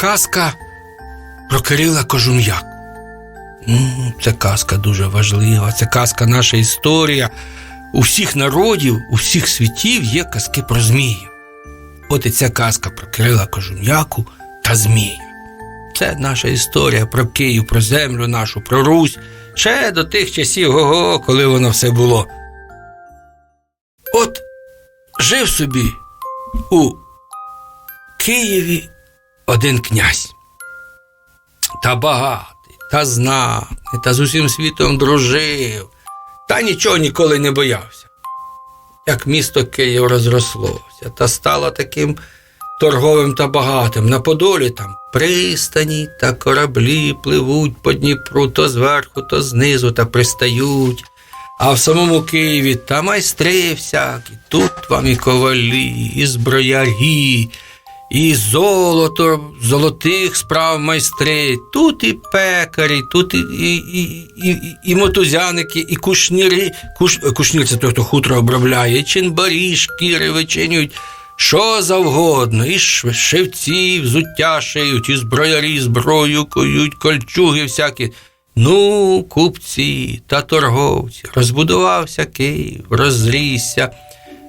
казка про Кирила Кожум'як. Це казка дуже важлива, це казка наша історія. У всіх народів, у всіх світів є казки про змію. От і ця казка про Кирила Кожум'яку та Змія. Це наша історія про Київ, про землю нашу, про Русь, ще до тих часів, ого, коли воно все було. От жив собі у Києві один князь. Та багатий, та знаний, та з усім світом дружив, та нічого ніколи не боявся. Як місто Київ розрослося та стало таким торговим та багатим. На Подолі там пристані та кораблі пливуть по Дніпру то зверху, то знизу та пристають. А в самому Києві та майстри всякі, тут вам і ковалі, і зброярі, і золото, золотих справ майстри, тут і пекарі, тут і, і, і, і, і, мотузяники, і кушніри, куш, кушнір це той, хто хутро обробляє, і чинбарі, шкіри вичинюють. Що завгодно, і шивці, взуття шиють, і зброярі зброю кують, кольчуги всякі. Ну, купці та торговці, розбудувався Київ, розрісся,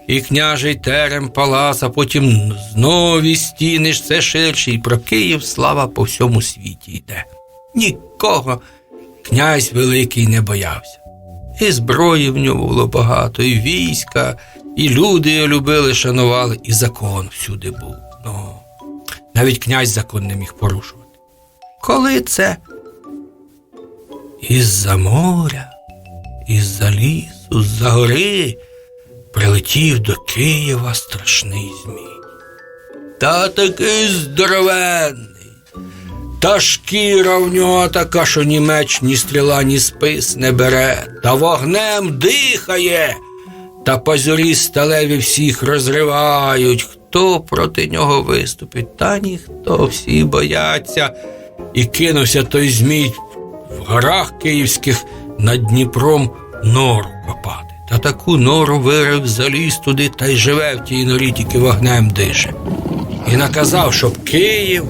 і княжий терем палац, а потім знові стіни ж це ширші, і про Київ слава по всьому світі йде. Нікого князь великий не боявся. І зброї в ньому було багато, і війська, і люди його любили, шанували, і закон всюди був. Ну, навіть князь закон не міг порушувати. Коли це? Із-за моря, із-за лісу, з-за гори прилетів до Києва страшний змій. Та такий здоровенний. Та шкіра в нього така, що ні меч, ні стріла, ні спис не бере, та вогнем дихає, та пазурі сталеві всіх розривають. Хто проти нього виступить? Та ніхто, всі бояться. І кинувся той змій в горах київських над Дніпром нору Та таку нору вирив, заліз туди та й живе в тій норі, тільки вогнем дише. І наказав, щоб Київ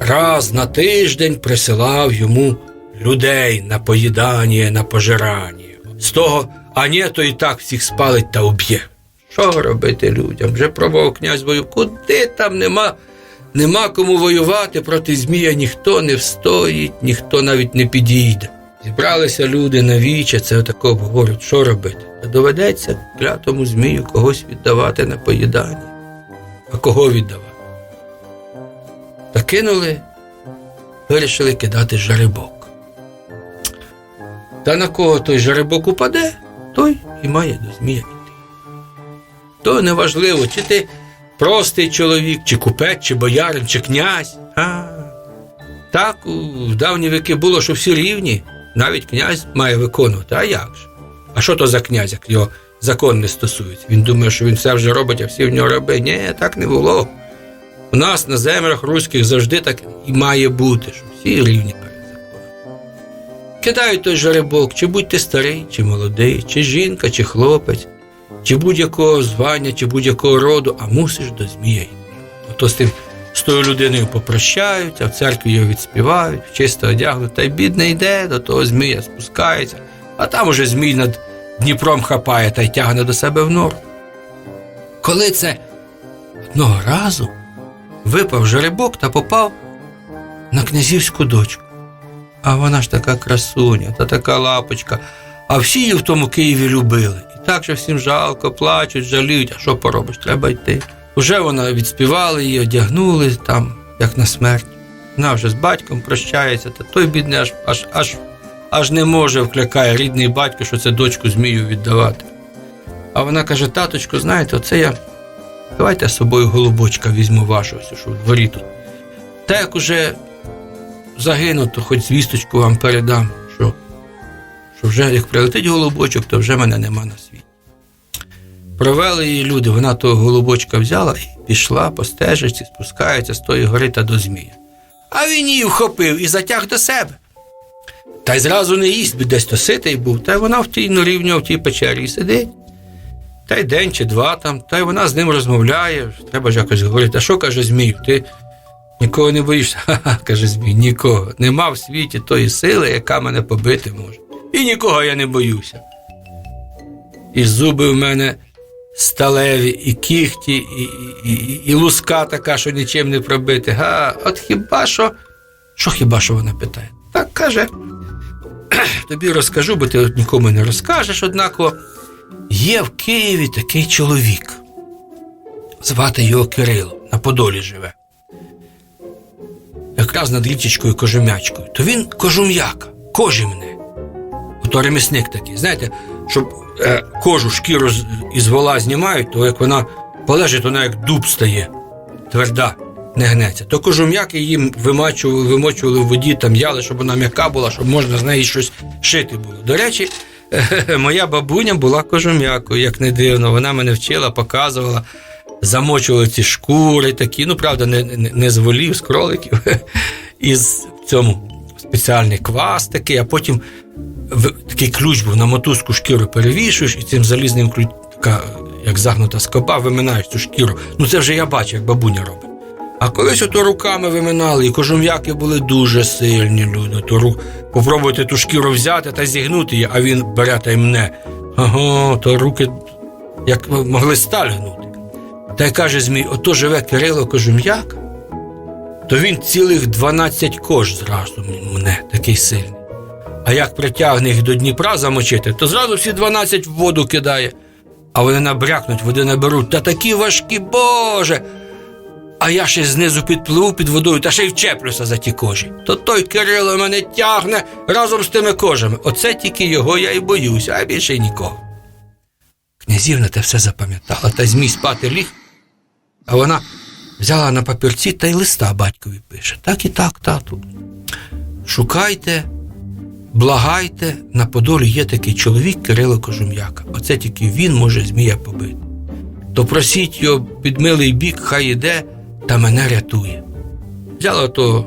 раз на тиждень присилав йому людей на поїдання, на пожирання. З того, а ні, то і так всіх спалить та уб'є. Що робити людям? Вже пробував князь бою. Куди там нема, нема кому воювати проти Змія, ніхто не встоїть, ніхто навіть не підійде. Зібралися люди на віче, це отако обговорюють, що робити. Та доведеться клятому Змію когось віддавати на поїдання. А кого віддавати? Та кинули, вирішили кидати жеребок. Та на кого той жеребок упаде, той і має до змія йти. То неважливо, чи ти простий чоловік, чи купець, чи боярин, чи князь. А, так у- давні віки було, що всі рівні, навіть князь має виконувати. А як же? А що то за князь, як його закон не стосується? Він думає, що він все вже робить, а всі в нього раби. Ні, так не було. У нас на землях руських завжди так і має бути, що всі рівні перед законом. Кидають той жеребок, чи будь ти старий, чи молодий, чи жінка, чи хлопець, чи будь-якого звання, чи будь-якого роду, а мусиш до змія йти. Ото з тим з тою людиною попрощаються, в церкві його відспівають, чисто одягнуть, та й бідний йде, до того змія спускається, а там уже змій над Дніпром хапає та й тягне до себе в нору. Коли це одного разу випав жеребок та попав на князівську дочку. А вона ж така красуня та така лапочка, а всі її в тому Києві любили. І так же всім жалко, плачуть, жаліють, а що поробиш, треба йти. Уже вона відспівали її, одягнули там, як на смерть. Вона вже з батьком прощається, та той бідний аж, аж, аж, аж не може, вкликає рідний батько, що це дочку змію віддавати. А вона каже: таточко, знаєте, оце я Давайте я з собою голубочка візьму вашого, що в дворі тут. Та як уже загину, то хоч звісточку вам передам, що, що вже як прилетить голубочок, то вже мене нема на світі. Провели її люди, вона того голубочка взяла і пішла по стежечці, спускається з тої гори та до змія. А він її вхопив і затяг до себе. Та й зразу не їсть, бо десь то ситий був, та й вона в тій норі в тій печері і сидить. Та й день чи два там, та й вона з ним розмовляє. Треба ж якось говорити, а що каже Змію? Ти Нікого не боїшся? Ха-ха, каже Змій, нікого. Нема в світі тої сили, яка мене побити може. І нікого я не боюся. І зуби в мене сталеві, і кіхті, і, і, і, луска така, що нічим не пробити. Га, от хіба що. Що хіба що вона питає? Так каже. Тобі розкажу, бо ти нікому не розкажеш, однаково. Є в Києві такий чоловік. Звати його Кирило, на Подолі живе. Якраз над річечкою Кожум'ячкою. То він кожум'яка, кожімне. Ото ремісник такий. Знаєте, щоб е, кожу шкіру із вола знімають, то як вона полежить, вона як дуб стає, тверда, не гнеться. То кожум'яки їм вимачували, вимочували в воді, там яли, щоб вона м'яка була, щоб можна з неї щось шити було. До речі, моя бабуня була кожум'якою, як не дивно. Вона мене вчила, показувала, замочували ці шкури такі, ну правда, не, не, не з волів, з кроликів. Із цьому спеціальний квас такий, а потім такий ключ був на мотузку шкіру перевішуєш і цим залізним ключ, така, як загнута скоба, виминаєш цю шкіру. Ну це вже я бачу, як бабуня робить. А колись ото руками виминали, і кожум'яки були дуже сильні люди. То ру... попробуйте ту шкіру взяти та зігнути її, а він бере та й мне. Ага, то руки як могли сталь гнути. Та й каже Змій, ото живе Кирило Кожум'як, то він цілих 12 кож зразу мне, такий сильний. А як притягне їх до Дніпра замочити, то зразу всі 12 в воду кидає. А вони набрякнуть, води наберуть. Та такі важкі, Боже. А я ще знизу підпливу під водою та ще й вчеплюся за ті кожі. То той Кирило мене тягне разом з тими кожами. Оце тільки його я і боюся, а більше й нікого. Князівна те все запам'ятала, та змій спати ліг. А вона взяла на папірці та й листа батькові пише. Так і так, тату. Шукайте, благайте, на Подолі є такий чоловік Кирило Кожум'яка. Оце тільки він може змія побити. То просіть його під милий бік, хай іде та мене рятує. Взяла то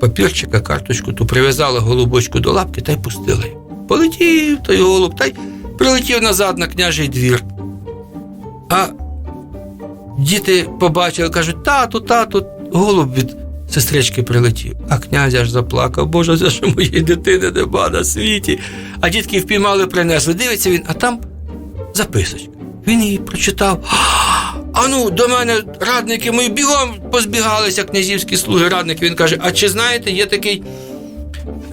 папірчика, карточку, то прив'язала голубочку до лапки та й пустила. Полетів той голуб, та й прилетів назад на княжий двір. А діти побачили, кажуть, тату, тату, голуб від сестрички прилетів. А князь аж заплакав, Боже, за що моєї дитини нема на світі. А дітки впіймали, принесли. Дивиться він, а там записочка. Він її прочитав. А ну, до мене радники мої бігом позбігалися, князівські слуги, радники. Він каже: А чи знаєте, є такий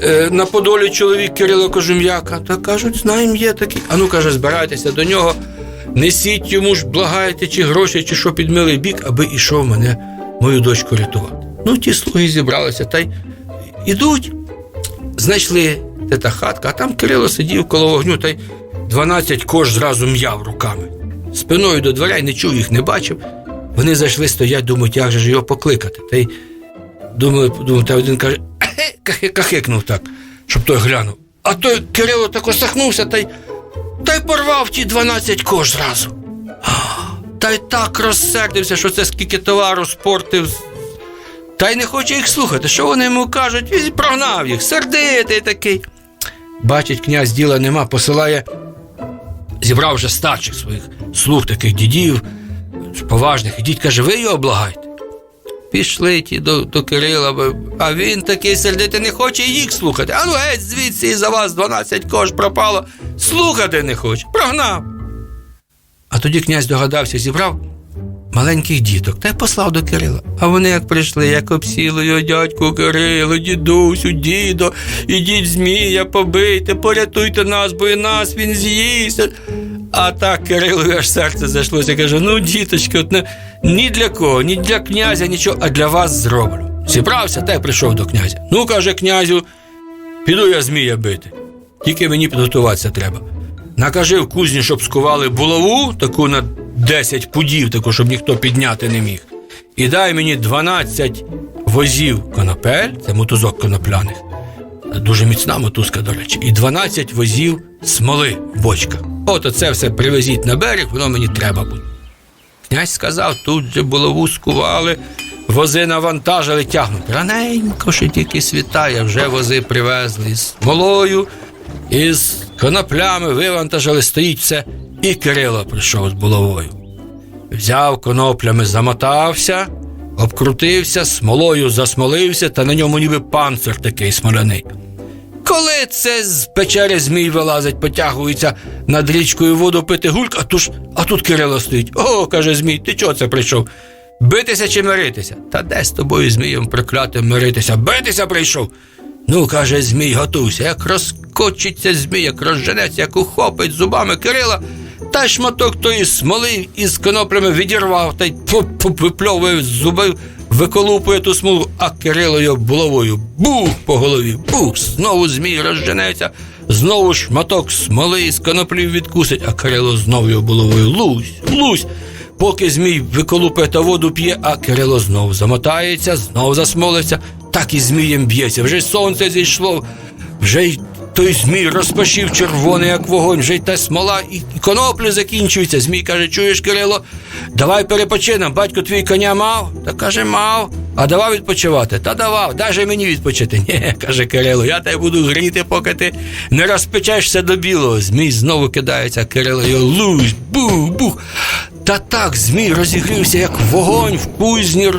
е, на Подолі чоловік Кирило Кожум'яка? Та кажуть, знаємо, є такий. А ну, каже, збирайтеся до нього, несіть йому ж, благайте, чи гроші, чи що під милий бік, аби ішов мене, мою дочку рятувати. Ну, ті слуги зібралися та й ідуть, знайшли та хатка, а там Кирило сидів коло вогню та й 12 кош зразу м'яв руками. Спиною до дверей не чув їх, не бачив. Вони зайшли, стоять, думають, як же ж його покликати. Та й думали, подумали, та один каже, кахикнув так, щоб той глянув. А той Кирило так осахнувся та й, та й порвав ті 12 кош зразу. Та й так розсердився, що це скільки товару спортив. Та й не хоче їх слухати. Що вони йому кажуть? Він прогнав їх, сердитий такий. Бачить, князь діла нема, посилає, зібрав вже старших своїх слуг, таких дідів, поважних. Ідіть, каже, ви його благайте. Пішли ті до, до Кирила, а він такий сердитий не хоче їх слухати. А ну геть звідси і за вас 12 кош пропало. Слухати не хоче. Прогнав. А тоді князь догадався, зібрав маленьких діток та й послав до Кирила. А вони як прийшли, як обсіли його дядьку Кирило, дідусю, дідо, ідіть змія побийте, порятуйте нас, бо і нас він з'їсть. А так Кирилові аж серце зайшлося. Каже: ну, діточки, от не, ні для кого, ні для князя, нічого, а для вас зроблю. Зібрався та й прийшов до князя. Ну, каже князю, піду я змія бити. Тільки мені підготуватися треба. Накажи в кузні, щоб скували булаву, таку на 10 пудів, таку, щоб ніхто підняти не міг. І дай мені 12 возів конопель, це мотузок конопляних. Дуже міцна мотузка, до речі, і 12 возів смоли в бочках. От оце все привезіть на берег, воно мені треба буде. Князь сказав, тут же булаву скували, вози навантажили, тягнуть. Раненько, що тільки світає, вже вози привезли із смолою, із коноплями вивантажили, стоїть все. І Кирило прийшов з булавою. Взяв коноплями, замотався, обкрутився, смолою засмолився, та на ньому ніби панцир такий смоляний. Коли це з печери змій вилазить, потягується над річкою воду пити гульк, а, туж, а тут Кирило стоїть. О, каже Змій, ти чого це прийшов? Битися чи миритися? Та де з тобою, Змієм проклятим миритися? Битися прийшов. Ну, каже Змій, готуйся, як розкочиться Змій, як розженеться, як ухопить зубами Кирила, та шматок тої смоли із коноплями відірвав та й випльовує зуби, виколупує ту смолу, а Кирило його булавою бух по голові, бух, знову Змій розженеться, знову шматок смоли із коноплів відкусить, а Кирило знову його булавою лусь, лусь. Поки Змій виколупує та воду п'є, а Кирило знов замотається, знов засмолиться, так і Змієм б'ється. Вже сонце зійшло, вже й той Змій розпашів червоний, як вогонь, вже й та смола і коноплі закінчуються. Змій каже, чуєш, Кирило, давай перепочинемо. Батько твій коня мав? Та каже, мав. А давав відпочивати? Та давав, даже мені відпочити. Ні, каже Кирило, я тебе буду гріти, поки ти не розпечешся до білого. Змій знову кидається, Кирило його бух, бух. Та так змій розігрівся, як вогонь в кузні,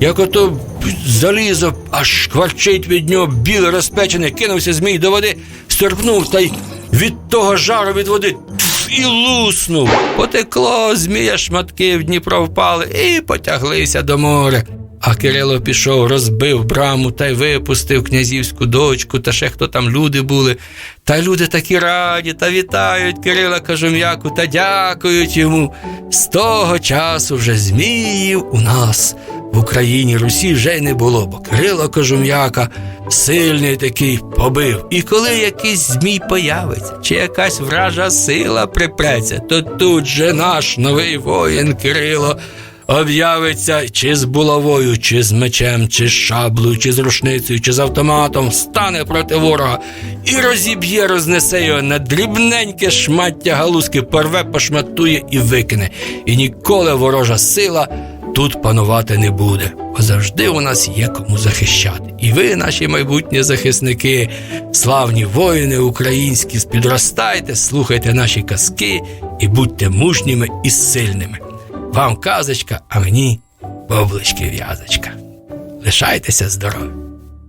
як ото залізо, аж шкварчить від нього біле розпечене, кинувся змій до води, стерпнув та й від того жару від води тф, і луснув. Потекло, змія шматки в Дніпро впали і потяглися до моря. А Кирило пішов, розбив браму та й випустив князівську дочку, та ще хто там люди були. Та люди такі раді та вітають Кирила Кажум'яку та дякують йому. З того часу вже зміїв у нас в Україні Русі вже й не було, бо Кирило Кожум'яка сильний такий побив. І коли якийсь змій появиться, чи якась вража сила припреться, то тут же наш новий воїн Кирило об'явиться чи з булавою, чи з мечем, чи з шаблею, чи з рушницею, чи з автоматом, стане проти ворога і розіб'є, рознесе його на дрібненьке шмаття галузки, порве, пошматує і викине. І ніколи ворожа сила тут панувати не буде. Бо завжди у нас є кому захищати. І ви, наші майбутні захисники, славні воїни українські, підростайте, слухайте наші казки і будьте мужніми і сильними. Вам казочка, а мені бублички в'язочка. Лишайтеся здорові!